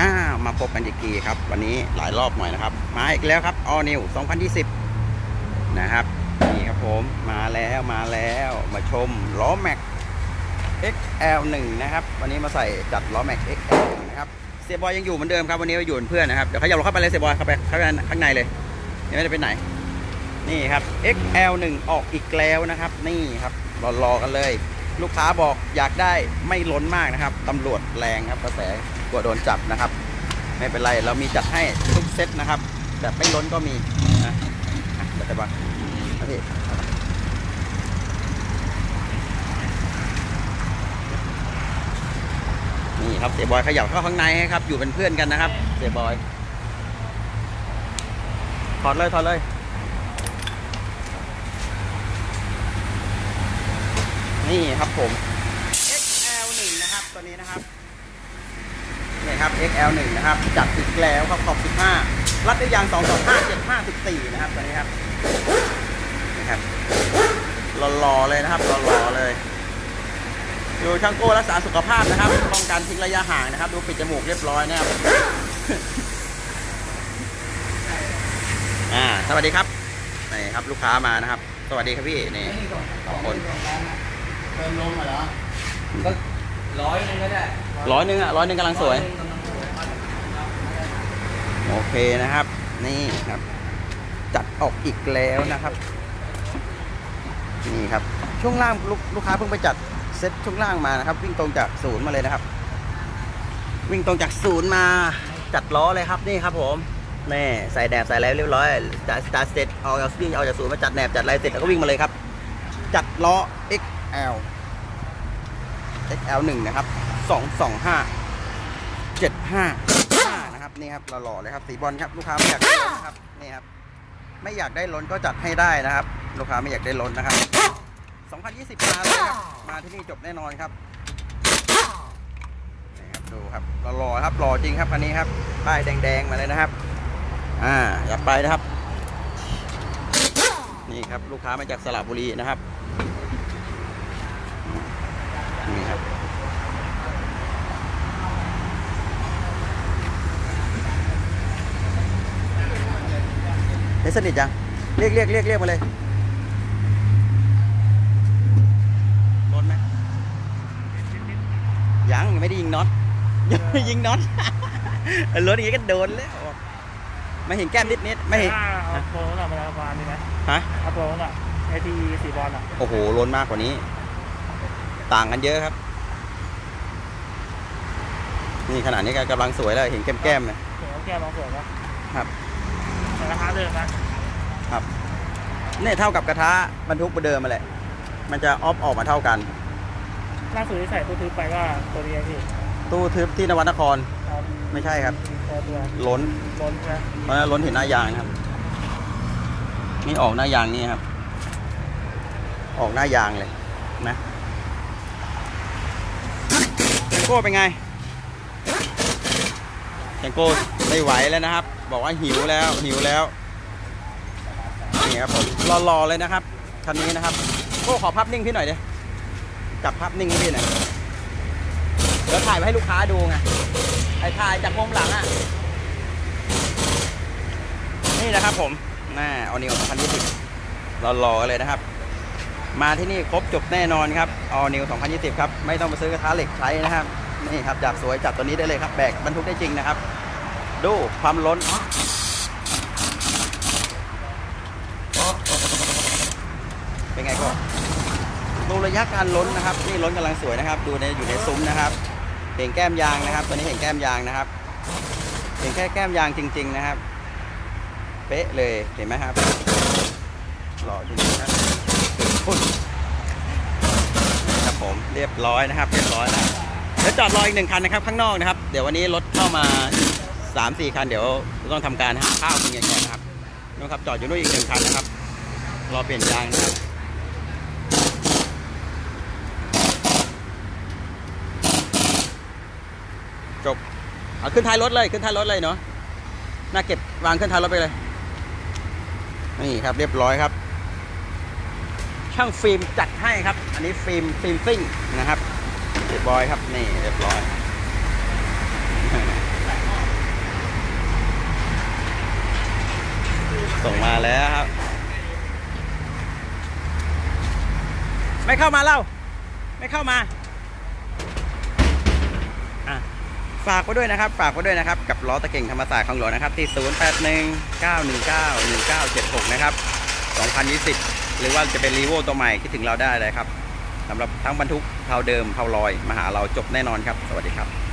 อ่ามาพบกันอีกทีครับ วันนี้หลายรอบหน่อยนะครับ มาอีกแล้วครับ All New 2020 นะครับ นี่ครับผมมาแล้วมาแล้วมาชมล้อแม็ก XL1 นะครับ วันนี้มาใส่จัดล้อแม็ก XL1 นะครับเสียบอยยังอยู่เหมือนเดิมครับวันนี้อยู่เป็นเพื่อนนะครับเดี๋ยวเขาอยากลงเข้าไปเลยเสียบอยเข้าไปเข้าไปข้างในเลยยังไม่ได้ไปไหน นี่ครับ XL1 ออกอีกแล้วนะครับ นี่ครับรอรอกันเลย ลูกค้าบอกอยากได้ไม่ล้นมากนะครับตำรวจแรงครับกระแส กลัวโดนจับนะครับ ไม่เป็นไรเรามีจัดให้ทุกเซตนะครับแบบไม่ล้นก็มีนะจะบ้างนะพี่นี่ครับเสียบอยขยับเข้าข้างในให้ครับ อยู่เป็นเพื่อนกันนะครับ เสียบอยถอดเลยถอดเลยนี่ครับผม XL1 นะครับตัวนี้นะครับ นี่ครับ XL1 นะครับ จัดติดแล้วครับขอบ 15 รัดด้วยยาง 225 75 14 นะครับตัวนี้ครับนี่ครับหล่อๆเลยนะครับหล่อๆเลยดูช่างโก้รักษาสุขภาพนะครับป้องกันทิ้งระยะห่างนะครับ ดูปิดจมูกเรียบร้อยนะครับอ่าสวัสดีครับนี่ครับ ลูกค้ามานะครับ สวัสดีครับพี่นี่สองคนเติมลมเหรอก็ร้อยหนึงก็ได้ ร้อยหนึ่งอะร้อยหนึ่งกำลังสวย โอเคนะครับ นี่ครับ จัดออกอีกแล้วนะครับ นี่ครับ ช่วงล่างลูกลูกค้าเพิ่งไปจัดเซ็ตช่วงล่างมานะครับ วิ่งตรงจากศูนย์มาเลยนะครับ วิ่งตรงจากศูนย์มาจัดล้อเลยครับนี่ครับผมนี่ใส่แหนบใส่อะไรเรียบร้อยจัดสตาร์เซ็ตเอาเอาวิ่งเอาจากศูนย์มาจัดแหนบจัดอะไรเสร็จแล้วก็วิ่งมาเลยครับ จัดล้อ XL XL 1 นะครับ 225 75นะครับนี่ครับหล่อๆเลยครับสีบอลครับลูกค้าไม่อยากได้ล้นนะครับนี่ครับไม่อยากได้ล้นก็จัดให้ได้นะครับ ลูกค้าไม่อยากได้ล้นนะครับ 2020 มาเลยครับมาที่นี่จบแน่นอนครับนี่ครับดูครับหล่อๆครับหล่อจริงครับคันนี้ครับป้ายแดงๆมาเลยนะครับ อ่าอย่าไปนะครับนี่ครับลูกค้ามาจากสระบุรีนะครับนี่ครับ เฮ้ยสนิทยัง เรียกเรียกเรียกเรียกมาเลยโดนไหมยังยังไม่ได้ยิงน็อตยังไม่ยิงน็อตรถอย่างงี้ก็โดนแล้วไม่เห็นแก้มนิดนิดๆไม่เห็นถ้าเอาโปรน่ะมันประมาณนี้ไหมฮะเอาโปรน่ะไอทีสีบอลอะโอ้โหล้นมากกว่านี้ ต่างกันเยอะครับ นี่ขนาดนี้ก็กำลังสวยแล้วเห็นแก้มแก้มๆเลยสวยแก้มองสวยนะครับแต่ ราคาเดิมนะครับเนี่ยเท่ากับกระทะบรรทุกประเดิมมาแหละมันจะออฟออกมาเท่ากันล่าสุดที่ใส่ตู้ทึบไปก็ตัวนี้พี่ตู้ทึบที่นวัดนครครับไม่ใช่ครับตัวตัวล้นบนใช่ไหมเพราะฉะนั้นล้นเห็นหน้ายางนะครับนี่ออกหน้ายางนี่ครับ ออกหน้ายางเลยนะแจงโก้เป็นไงแจงโก้ไม่ไหวแล้วนะครับ บอกว่าหิวแล้วหิวแล้วนี่ครับผมรอๆเลยนะครับคันนี้นะครับโก้ขอภาพนิ่งพี่หน่อยดิจับภาพนิ่งให้พี่หน่อยเดี๋ยวถ่ายไว้ให้ลูกค้าดูไงไอ้ถ่ายจากมุมหลังอะนี่นะครับผมน่าเอานิว2020รอๆเลยนะครับ มาที่นี่ครบจบแน่นอนครับเอานิว2020 ครับ ไม่ต้องไปซื้อกระทะเหล็กใช้นะครับ นี่ครับจากสวยจัดตัวนี้ได้เลยครับ แบกบรรทุกได้จริงนะครับ ดูความล้น เป็นไงก็ดูระยะการล้นนะครับ นี่ล้นกำลังสวยนะครับ ดูในอยู่ในซุ้มนะครับ เห็นแก้มยางนะครับ ตัวนี้เห็นแก้มยางนะครับ เห็นแค่แก้มยางจริง ๆนะครับ เป๊ะเลย เห็นไหมครับ หล่อจริงๆครับพุ่นครับผม เรียบร้อยนะครับ เรียบร้อยแล้วเดี๋ยวจอดรออีกหนึ่งคันนะครับ ข้างนอกนะครับ เดี๋ยววันนี้รถเข้ามา สามสี่คันเดี๋ยวต้องทำการหาข้าวกินกันก่อนนะครับนะครับจอดอยู่นู่นอีกหนึ่งคันนะครับ รอเปลี่ยนยางนะครับจบเอาขึ้นท้ายรถเลยขึ้นท้ายรถเลยเนาะน้าเก็บวางขึ้นท้ายรถไปเลยนี่ครับเรียบร้อยครับ ช่างฟิล์มจัดให้ครับ อันนี้ฟิล์มฟิล์มซิ่งนะครับเรียบร้อยครับนี่เรียบร้อย ส่งมาแล้วครับ ไม่เข้ามาเล่า ไม่เข้ามาฝากไว้ด้วยนะครับ ฝากไว้ด้วยนะครับ กับล้อตะเก่งธรรมศาสตร์ของหลวงนะครับ ที่ 0 8 1 9 1 9 1 9 7 6 นะครับ 2020 หรือว่าจะเป็นรีโวตัวใหม่คิดถึงเราได้เลยครับสำหรับทั้งบรรทุกเท่าเดิมเท่าลอย มาหาเราจบแน่นอนครับ สวัสดีครับ